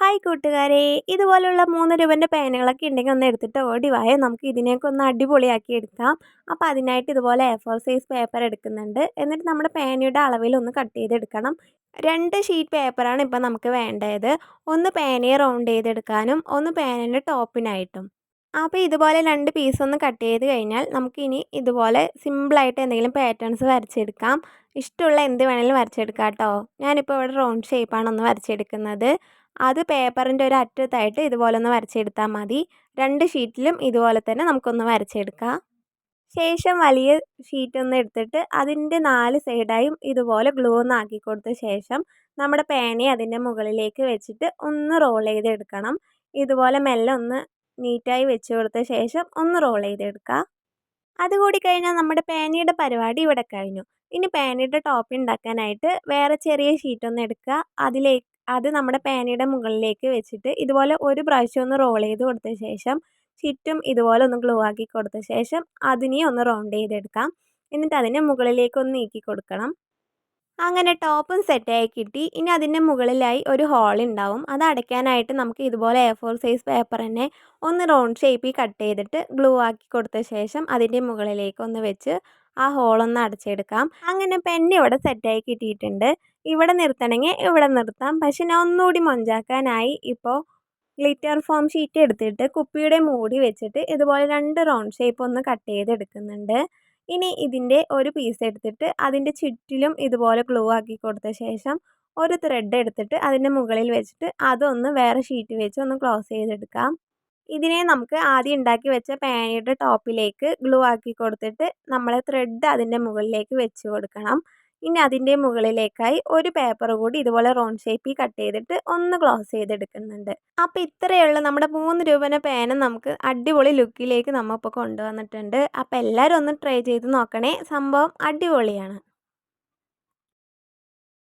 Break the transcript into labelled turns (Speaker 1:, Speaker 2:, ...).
Speaker 1: Hi കൂട്ടുകാരെ. ഇതുപോലുള്ള മൂന്ന് രൂപന്റെ പേനകളൊക്കെ ഉണ്ടെങ്കിൽ ഒന്ന് എടുത്തിട്ട് ഓടി വായ. നമുക്ക് ഇതിനെയൊക്കെ ഒന്ന് അടിപൊളിയാക്കി എടുക്കാം. അപ്പോൾ അതിനായിട്ട് ഇതുപോലെ എ ഫോർ സൈസ് പേപ്പർ എടുക്കുന്നുണ്ട്. എന്നിട്ട് നമ്മുടെ പേനയുടെ അളവിൽ ഒന്ന് കട്ട് ചെയ്തെടുക്കണം. രണ്ട് ഷീറ്റ് പേപ്പറാണ് ഇപ്പോൾ നമുക്ക് വേണ്ടത്. ഒന്ന് പേനയെ റൗണ്ട് ചെയ്തെടുക്കാനും ഒന്ന് പേനേന്റെ ടോപ്പിനായിട്ടും അപ്പോൾ ഇതുപോലെ രണ്ട് പീസ് ഒന്ന് കട്ട് ചെയ്ത് കഴിഞ്ഞാൽ നമുക്കിനി ഇതുപോലെ സിമ്പിളായിട്ട് എന്തെങ്കിലും പാറ്റേൺസ് വരച്ചെടുക്കാം. ഇഷ്ടമുള്ള എന്ത് വേണമെങ്കിലും വരച്ചെടുക്കാം കേട്ടോ. ഞാനിപ്പോൾ ഇവിടെ റൗണ്ട് ഷേപ്പാണ് ഒന്ന് വരച്ചെടുക്കുന്നത്. അത് പേപ്പറിന്റെ ഒരു അറ്റത്തായിട്ട് ഇതുപോലെ ഒന്ന് വരച്ചെടുത്താൽ മതി. രണ്ട് ഷീറ്റിലും ഇതുപോലെ തന്നെ നമുക്കൊന്ന് വരച്ചെടുക്കാം. ശേഷം വലിയ ഷീറ്റ് ഒന്ന് എടുത്തിട്ട് അതിന്റെ നാല് സൈഡായും ഇതുപോലെ ഗ്ലൂ ഒന്ന് ആക്കി കൊടുത്ത ശേഷം നമ്മുടെ പേനയെ അതിന്റെ മുകളിലേക്ക് വെച്ചിട്ട് ഒന്ന് റോൾ ചെയ്തെടുക്കണം. ഇതുപോലെ മെല്ലെ ഒന്ന് നീറ്റായി വെച്ച് കൊടുത്ത ശേഷം ഒന്ന് റോൾ ചെയ്തെടുക്കുക. അതുകൂടി കഴിഞ്ഞാൽ നമ്മുടെ പേനയുടെ പരിപാടി ഇവിടെ കഴിഞ്ഞു. ഇനി പേനയുടെ ടോപ്പ് ഉണ്ടാക്കാനായിട്ട് വേറെ ചെറിയ ഷീറ്റ് ഒന്ന് എടുക്കുക. അതിലേക്ക് അത് നമ്മുടെ പേനയുടെ മുകളിലേക്ക് വെച്ചിട്ട് ഇതുപോലെ ഒരു പ്രാവശ്യം ഒന്ന് റോൾ ചെയ്ത് കൊടുത്ത ശേഷം ചുറ്റും ഇതുപോലെ ഒന്ന് ഗ്ലൂ ആക്കി കൊടുത്ത ശേഷം അതിനെ ഒന്ന് റൗണ്ട് ചെയ്തെടുക്കാം. എന്നിട്ട് അതിനെ മുകളിലേക്ക് ഒന്ന് നീക്കി കൊടുക്കണം. അങ്ങനെ ടോപ്പും സെറ്റായി കിട്ടി. ഇനി അതിന്റെ മുകളിലായി ഒരു ഹോൾ ഉണ്ടാവും. അത് അടയ്ക്കാനായിട്ട് നമുക്ക് ഇതുപോലെ എ ഫോർ സൈസ് പേപ്പർ തന്നെ ഒന്ന് റൗണ്ട് ഷേപ്പിൽ കട്ട് ചെയ്തിട്ട് ഗ്ലൂ ആക്കി കൊടുത്ത ശേഷം അതിന്റെ മുകളിലേക്ക് ഒന്ന് വെച്ച് ആ ഹോളൊന്ന് അടച്ചെടുക്കാം. അങ്ങനെ പെൻ ഇവിടെ സെറ്റായി കിട്ടിയിട്ടുണ്ട്. ഇവിടെ നിർത്തണമെങ്കിൽ ഇവിടെ നിർത്താം. പക്ഷെ ഞാൻ ഒന്നുകൂടി മൊഞ്ചാക്കാനായി. ഇപ്പോൾ ഗ്ലിറ്റർ ഫോം ഷീറ്റ് എടുത്തിട്ട് കുപ്പിയുടെ മൂടി വെച്ചിട്ട് ഇതുപോലെ രണ്ട് റൗണ്ട് ഷേപ്പ് ഒന്ന് കട്ട് ചെയ്തെടുക്കുന്നുണ്ട്. ഇനി ഇതിന്റെ ഒരു പീസ് എടുത്തിട്ട് അതിന്റെ ചുറ്റിലും ഇതുപോലെ ഗ്ലൂ ആക്കി കൊടുത്ത ശേഷം ഒരു ത്രെഡ് എടുത്തിട്ട് അതിന്റെ മുകളിൽ വെച്ചിട്ട് അതൊന്ന് വേറെ ഷീറ്റ് വെച്ച് ഒന്ന് ക്ലോസ് ചെയ്തെടുക്കാം. ഇതിനെ നമുക്ക് ആദ്യം ഉണ്ടാക്കി വെച്ച പാനിയുടെ ടോപ്പിലേക്ക് ഗ്ലൂ ആക്കി കൊടുത്തിട്ട് നമ്മൾ ത്രെഡ് അതിന്റെ മുകളിലേക്ക് വെച്ച് കൊടുക്കണം. ഇനി അതിന്റെ മുകളിലേക്കായി ഒരു പേപ്പർ കൂടി ഇതുപോലെ റോൺ ഷേപ്പിൽ കട്ട് ചെയ്തിട്ട് ഒന്ന് ക്ലോസ് ചെയ്തെടുക്കുന്നുണ്ട്. അപ്പോൾ ഇത്രയുള്ള. നമ്മുടെ മൂന്ന് രൂപേന്റെ പേന നമുക്ക് അടിപൊളി ലുക്കിലേക്ക് നമ്മളിപ്പോൾ കൊണ്ടുവന്നിട്ടുണ്ട്. അപ്പോൾ എല്ലാവരും ഒന്ന് ട്രൈ ചെയ്ത് നോക്കണേ. സംഭവം അടിപൊളിയാണ്.